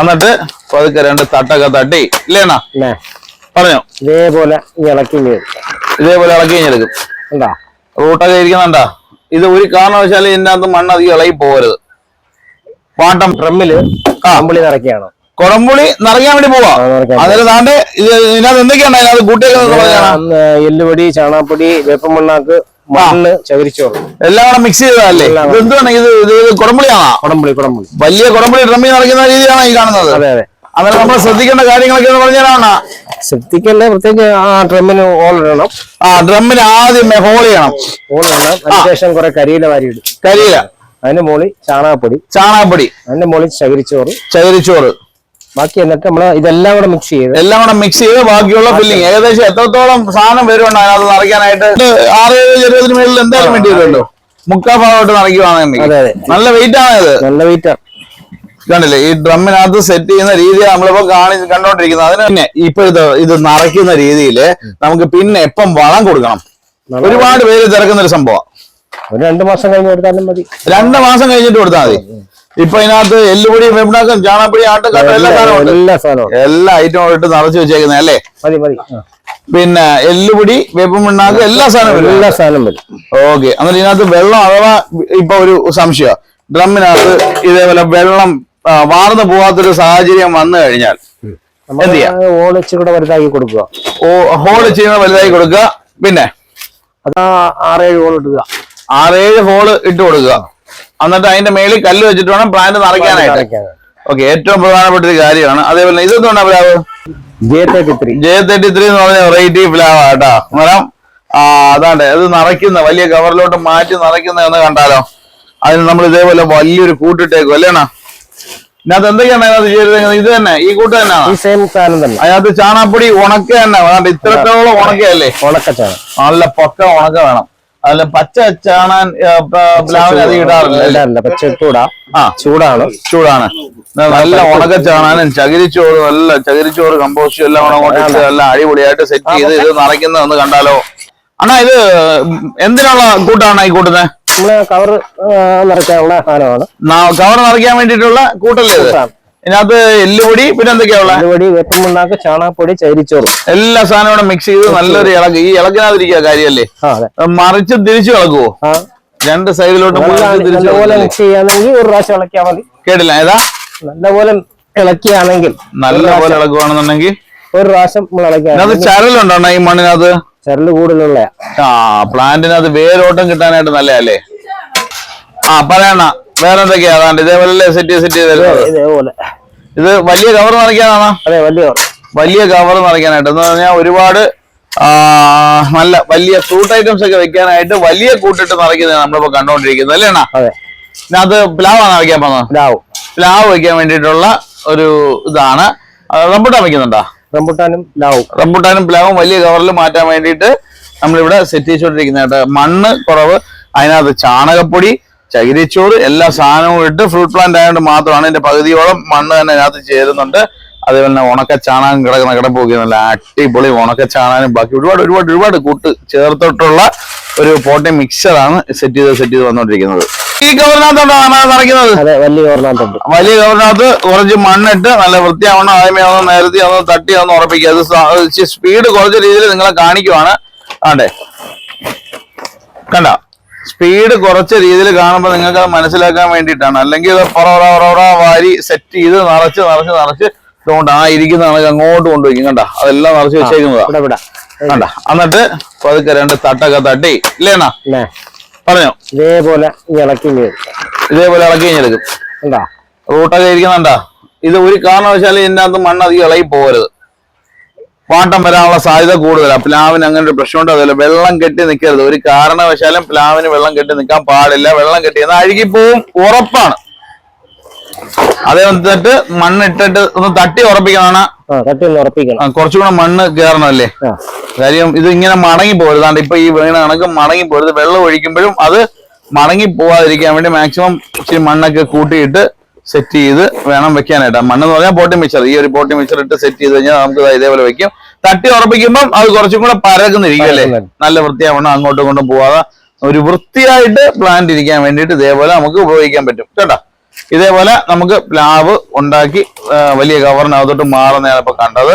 എന്നിട്ട് പതുക്കെ രണ്ട് തട്ടൊക്കെ തട്ടി. ഇല്ലേണ പറഞ്ഞോ. ഇതേപോലെ ഇളക്കി. ഇതേപോലെ ഇളക്കി കഴിഞ്ഞെടുക്കും റൂട്ടൊക്കെ ഇരിക്കുന്നുണ്ടാ? ഇത് ഒരു കാരണവശാലും ഇതിന്റെ അകത്ത് മണ്ണ് അധികം ഇളകി പോകരുത്. പാട്ടം ഡ്രമ്മിൽ കുളമ്പുളി നിറയ്ക്കുകയാണ്. കുടംപുളി നിറയ്ക്കാൻ വേണ്ടി പോവാ. അതിന് അതിൽ താണ്ട് ഇത് ഇതിനകത്ത് എന്തൊക്കെയാണ് അതിനകത്ത് കൂട്ടിയൊക്കെ എല്ലുപൊടി ചാണാപ്പൊടി വേപ്പമണ്ണാക്ക് മണ്ണ് ചകിരിച്ചോറ് എല്ലാം കൂടെ മിക്സ് ചെയ്തതല്ലേ? എന്താണ് ഇത് ഇത് കുടംപുളിയാണോ? കുടംപുളി കുടംപുളി. വലിയ കുടംപുളി ഡ്രമ്മിൽ നിറയ്ക്കുന്ന രീതിയാണ് ഈ കാണുന്നത്? അതെ അതെ. അന്നേരം നമ്മൾ ശ്രദ്ധിക്കേണ്ട കാര്യങ്ങളൊക്കെ എന്ന് പറഞ്ഞാലാണ് ശ്രദ്ധിക്കേണ്ട പ്രത്യേകിച്ച് ആ ഡ്രമ്മിന് ഓൾ ഇടണം. ആ ഡ്രമ്മിന് ആദ്യം ഹോൾ ചെയ്യണം. ഓൾ ഇടണം. അതിനുശേഷം കുറെ കരിയില വാരിയിടും. കരിയില. അതിന്റെ മുകളിൽ ചാണകപ്പൊടി. ചാണകപ്പൊടി. അതിന്റെ മുകളിൽ ചകിരിച്ചോറ്. ചകിരിച്ചോറ്. ബാക്കി എന്നിട്ട് നമ്മൾ ഇതെല്ലാം കൂടെ മിക്സ് ചെയ്ത് എല്ലാം കൂടെ മിക്സ് ചെയ്ത് ബാക്കിയുള്ള ഫില്ലിങ് ഏകദേശം എത്രത്തോളം സാധനം വരുന്നുണ്ട് അതിനകത്ത് നിറയ്ക്കാനായിട്ട് ആറ് ചെറുപതിന് മേളിൽ എന്തായാലും വേണ്ടി വരുമല്ലോ മുക്കാ ഭാഗമായിട്ട് നിറയ്ക്കുവാണെങ്കിൽ നല്ല വെയിറ്റ് ആണ് ഇത്. നല്ല വെയിറ്റ് കണ്ടില്ലേ? ഈ ഡ്രമ്മിനകത്ത് സെറ്റ് ചെയ്യുന്ന രീതി നമ്മളിപ്പോ കാണി കണ്ടോണ്ടിരിക്കുന്നത്. അതിന് പിന്നെ ഇപ്പൊ ഇത് ഇത് നിറയ്ക്കുന്ന രീതിയിൽ നമുക്ക് പിന്നെ എപ്പം വളം കൊടുക്കണം? ഒരുപാട് പേര് തിരക്കുന്ന ഒരു സംഭവം രണ്ടു മാസം കഴിഞ്ഞ് കൊടുത്താലും മതി. രണ്ടു മാസം കഴിഞ്ഞിട്ട് കൊടുത്താൽ മതി. ഇപ്പൊ ഇതിനകത്ത് എല്ലുപൊടി വെപ്പിണാക്കും ചാണപ്പൊടി ആട്ട് എല്ലാ സാധനവും ഉണ്ട്. എല്ലാ സാധനവും എല്ലാ ഐറ്റവും ഇട്ട് നിറച്ച് വെച്ചേക്കുന്നത് അല്ലേ? മതി മതി. പിന്നെ എല്ലുപൊടി വേപ്പുമിണ്ണാക്ക് എല്ലാ സാധനവും എല്ലാ സാധനവും വരും. ഓക്കെ. എന്നിട്ട് ഇതിനകത്ത് വെള്ളം അഥവാ ഇപ്പൊ ഒരു സംശയം. ഡ്രമ്മിനകത്ത് ഇതേപോലെ വെള്ളം വാർന്നു പോവാത്തൊരു സാഹചര്യം വന്നു കഴിഞ്ഞാൽ എന്ത് ചെയ്യാം? കൂടെ വലുതാക്കി കൊടുക്കുക. ഓ ചെയ്യുന്ന വലുതായി കൊടുക്കുക. പിന്നെ? അതാ ആറേഴ് ഹോൾ ഇടുക. ആറേഴ് ഹോൾ ഇട്ട് കൊടുക്കുക. എന്നിട്ട് അതിന്റെ മേളിൽ കല്ല് വെച്ചിട്ട് വേണം പ്ലാന്റ് നിറയ്ക്കാനായിട്ട്. ഓക്കെ ഏറ്റവും പ്രധാനപ്പെട്ട ഒരു കാര്യമാണ്. അതേപോലെ ഇതെന്തുകൊണ്ടാ പ്ലാവ്? J thirty three J thirty three എന്ന് പറഞ്ഞ വെറൈറ്റി പ്ലാവ് കേട്ടോ. അന്നേരം ആ അതാണ്ട് അത് നിറയ്ക്കുന്ന വലിയ കവറിലോട്ട് മാറ്റി നിറയ്ക്കുന്ന എന്ന് കണ്ടാലോ? അതിന് നമ്മൾ ഇതേപോലെ വലിയൊരു കൂട്ടിട്ടേക്കും അല്ലേണ ഇതിനകത്ത് എന്തൊക്കെയാണ് അതിനകത്ത് ചെയ്തിരിക്കുന്നത് ഇത് തന്നെ ഈ കൂട്ട് തന്നെ. അതിനകത്ത് ചാണാപ്പൊടി ഉണക്ക തന്നെ. ഇത്രത്തോളം ഉണക്കയല്ലേ? ഉണക്കച്ചാണ്. നല്ല പക്ക ഉണക്ക വേണം. അതിൽ പച്ച ചാണാൻ പ്ലാവിന് അധികം ഇടാറില്ല. പച്ച ചൂടാ. ആ ചൂടാണ്. ചൂടാണ്. നല്ല ഉണക്ക ചാണാനും ചകിരിച്ചോറ് നല്ല ചകിരിച്ചോറ് കമ്പോസ്റ്റ് എല്ലാം അങ്ങോട്ട് നല്ല അടിപൊളിയായിട്ട് സെറ്റ് ചെയ്ത് ഇത് നിറയ്ക്കുന്നതെന്ന് കണ്ടാലോ? അണ്ണാ ഇത് എന്തിനുള്ള കൂട്ടാണ് ഈ കൂട്ടുന്നത്? കവർ നിറയ്ക്കാനുള്ള സാധനമാണ്. കവർ നിറയ്ക്കാൻ വേണ്ടിയിട്ടുള്ള കൂട്ടല്ലേ ഇത്. ഇതിനകത്ത് എല്ലുപൊടി പിന്നെ എന്തൊക്കെയാ ഉള്ളത് വേപ്പമുണ്ടാക്ക് ചാണകപ്പൊടി ചകിരിച്ചോറ് എല്ലാ സാധനവും കൂടെ മിക്സ് ചെയ്ത് നല്ലൊരു ഇളക്ക് ഈ ഇളക്കിനാതിരിക്കുക കാര്യല്ലേ? മറിച്ച് തിരിച്ചു ഇളക്കുവോ? രണ്ട് സൈഡിലോട്ട് നല്ലപോലെ മിക്സ് ചെയ്യാണെങ്കിൽ ഒരു പ്രാവശ്യം ഇളക്കിയാൽ മതി. കേട്ടില്ല ഏതാ? നല്ലപോലെ ഇളക്കിയാണെങ്കിൽ. നല്ലപോലെ ഇളക്കുവാണെന്നുണ്ടെങ്കിൽ? ഒരു പ്രാവശ്യം നമ്മൾ ഇളക്കിയാൽ ഇതിനകത്ത് ചരലുണ്ടോ ഈ മണ്ണിനകത്ത്? ചരൽ കൂടുതലുള്ള ആ പ്ലാന്റിനകത്ത് വേരോട്ടം കിട്ടാനായിട്ട് നല്ലതല്ലേ? ആ പറയണ വേറെ എന്തൊക്കെയാ അതാണ്ട് ഇതേപോലെ സെറ്റ് സെറ്റ് ഇതേപോലെ. ഇത് വലിയ കവർ നിറയ്ക്കാനാണോ അതെ വലിയ കവർ വലിയ കവർ നിറയ്ക്കാനായിട്ട് എന്ന് പറഞ്ഞാൽ ഒരുപാട് നല്ല വലിയ ഫ്രൂട്ട് ഐറ്റംസ് ഒക്കെ വെക്കാനായിട്ട് വലിയ കൂട്ടിട്ട് നിറയ്ക്കുന്നത് നമ്മളിപ്പോ കണ്ടോണ്ടിരിക്കുന്നത്. അല്ലേ അതെ. ഇതിനകത്ത് പ്ലാവാണ് നിറയ്ക്കാൻ പോകുന്നത്? പ്ലാവ്. പ്ലാവ് വെക്കാൻ വേണ്ടിയിട്ടുള്ള ഒരു ഇതാണ്. Rambutan rambutan വെക്കുന്നുണ്ടോ? റംബുട്ടാനും പ്ലാവും. റംബുട്ടാനും പ്ലാവും വലിയ കവറിൽ മാറ്റാൻ വേണ്ടിയിട്ട് നമ്മളിവിടെ സെറ്റ് ചെയ്തുകൊണ്ടിരിക്കുന്നതായിട്ട് മണ്ണ് കുറവ് അതിനകത്ത് ചാണകപ്പൊടി ചകിരിച്ചോറ് എല്ലാ സാധനവും ഇട്ട് ഫ്രൂട്ട് പ്ലാന്റ് ആയതുകൊണ്ട് മാത്രമാണ് ഇതിന്റെ പകുതിയോളം മണ്ണ് തന്നെ അതിനകത്ത് ചേരുന്നുണ്ട്. അതേപോലെ തന്നെ ഉണക്ക ചാണകം കിടക്കുന്ന കിടപ്പൊക്കെ നല്ല അടിപൊളി ഉണക്ക ചാണാനും ബാക്കി ഒരുപാട് ഒരുപാട് ഒരുപാട് കൂട്ട് ചേർത്തിട്ടുള്ള ഒരു പോട്ടി മിക്സറാണ് സെറ്റ് ചെയ്ത് സെറ്റ് ചെയ്ത് വന്നോണ്ടിരിക്കുന്നത്. ഈ കവറിനകത്തോട്ടാണ് നിറയ്ക്കുന്നത് വലിയ കവറിനകത്തുണ്ട് വലിയ കവറിനകത്ത് കുറച്ച് മണ്ണിട്ട് നല്ല വൃത്തിയാവണം ആദ്യമേ ഒന്ന് നേരത്തെ ഒന്ന് തട്ടി ഒന്ന് ഉറപ്പിക്കുക. അത് സ്പീഡ് കുറച്ച രീതിയിൽ നിങ്ങളെ കാണിക്കുവാണ്. ആണ്ടേ. കണ്ട? സ്പീഡ് കുറച്ച രീതിയിൽ കാണുമ്പോൾ നിങ്ങൾക്ക് മനസ്സിലാക്കാൻ വേണ്ടിയിട്ടാണ്. അല്ലെങ്കിൽ പൊറ വാരി സെറ്റ് ചെയ്ത് നിറച്ച് നിറച്ച് നിറച്ച് ഇതുകൊണ്ട് ആ ഇരിക്കുന്നതാണ് അങ്ങോട്ട് കൊണ്ടുപോയി. കണ്ട? അതെല്ലാം നിറച്ച് വെച്ചേക്കുന്നതാ. കണ്ട? എന്നിട്ട് പതുക്കെ രണ്ട് തട്ടൊക്കെ തട്ടി. ഇല്ലേണ പറഞ്ഞോ? ഇതേപോലെ ഇളക്കി. ഇതേപോലെ ഇളക്കി കഴിഞ്ഞെടുക്കും റൂട്ടൊക്കെ ഇരിക്കുന്നുണ്ടാ? ഇത് ഒരു കാരണവശാലും ഇതിനകത്ത് മണ്ണ് അധികം ഇളകി പോകരുത്. പാട്ടം വരാനുള്ള സാധ്യത കൂടുതലാണ് പ്ലാവിന് അങ്ങനെ ഒരു പ്രശ്നമുണ്ട് അതുപോലെ വെള്ളം കെട്ടി നിൽക്കരുത് ഒരു കാരണവശാലും പ്ലാവിന് വെള്ളം കെട്ടി നിൽക്കാൻ പാടില്ല. വെള്ളം കെട്ടി എന്നാൽ അഴുകിപ്പോവും ഉറപ്പാണ്. അതേ വന്നിട്ട് മണ്ണിട്ടിട്ട് ഒന്ന് തട്ടി ഉറപ്പിക്കണമാണ് തട്ടി ഒന്ന് ഉറപ്പിക്കണം. കുറച്ചുകൂടെ മണ്ണ് കയറണമല്ലേ ആ. കാര്യം ഇത് ഇങ്ങനെ മടങ്ങി പോരുതാണ്ട് ഇപ്പൊ ഈ വീണ കണക്ക് മടങ്ങി പോരുത്. വെള്ളം ഒഴിക്കുമ്പോഴും അത് മടങ്ങി പോവാതിരിക്കാൻ വേണ്ടി മാക്സിമം ഇച്ചിരി മണ്ണൊക്കെ കൂട്ടിയിട്ട് സെറ്റ് ചെയ്ത് വേണം വെക്കാനായിട്ട്. മണ്ണ് എന്ന് പറഞ്ഞാൽ പോട്ടി മിക്സർ ഈ ഒരു പോട്ടി മിക്സർ ഇട്ട് സെറ്റ് ചെയ്ത് കഴിഞ്ഞാൽ നമുക്ക് ഇതേപോലെ വെക്കും. തട്ടി ഉറപ്പിക്കുമ്പോൾ അത് കുറച്ചും കൂടെ പരക്കുന്നിരിക്കും അല്ലേ. നല്ല വൃത്തിയാവണം അങ്ങോട്ടും ഇങ്ങോട്ടും പോവാതെ ഒരു വൃത്തിയായിട്ട് പ്ലാന്റ് ഇരിക്കാൻ വേണ്ടിയിട്ട് ഇതേപോലെ നമുക്ക് ഉപയോഗിക്കാൻ പറ്റും. കേട്ടോ? ഇതേപോലെ നമുക്ക് പ്ലാവ് ഉണ്ടാക്കി വലിയ കവറിനകത്തോട്ട് മാറുന്നതാണ് ഇപ്പൊ കണ്ടത്.